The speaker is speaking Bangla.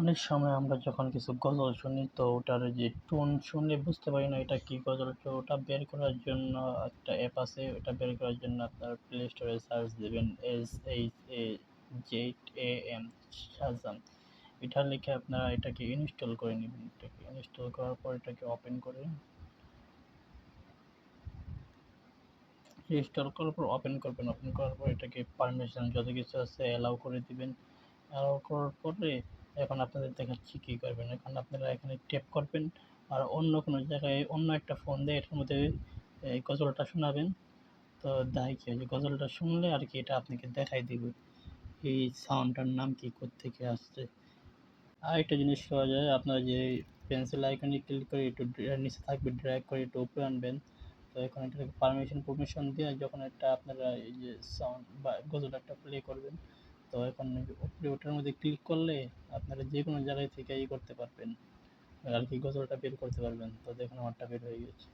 অনেক সময় আমরা যখন কিছু গজল শুনি, তো ওটার যে টোন শুনলে বুঝতে পারি না, এটা কি গজল? তো ওটা বের করার জন্য একটা অ্যাপ আছে, ওটা বের করার জন্য আপনার প্লে স্টোরে সার্চ দেবেন S H A Z A M Shazam এটা লিখে আপনারা এটাকে ইনস্টল করে নেবেন। এটাকে ইনস্টল করার পর এটাকে ওপেন করে ইনস্টল করার পর ওপেন করবেন। ওপেন করার পর এটাকে পারমিশন যত কিছু আছে অ্যালাউ করে দিবেন। অ্যালাউ করার পরে এখন আপনাদের দেখাচ্ছি কী করবেন। এখন আপনারা এখানে টেপ করবেন আর অন্য কোনো জায়গায় অন্য একটা ফোন দিয়ে এটার মধ্যে, এই গজলটা শোনাবেন। তো দেখাই কি যে গজলটা শুনলে আর কি এটা আপনাকে দেখাই দিবে। এই সাউন্ডটার নাম কি থেকে আসছে? আর একটা জিনিস পাওয়া যায়, আপনার যে পেন্সিল আইকনে ক্লিক করে একটু নিচে থাকবে ড্র্যাগ করে একটু উপরে আনবেন। তো এখন এটাকে পারমিশন পারমিশন দিয়ে যখন একটা আপনারা এই যে সাউন্ড বা গজল একটা প্লে করবেন তো এখন উপরে ওটার মধ্যে ক্লিক করলে আপনারা যে কোনো জায়গায় থেকে ই করতে পারবেন। আর কি গজলটা বের করতে পারবেন। তো দেখুন আমারটা বের হয়ে গেছে।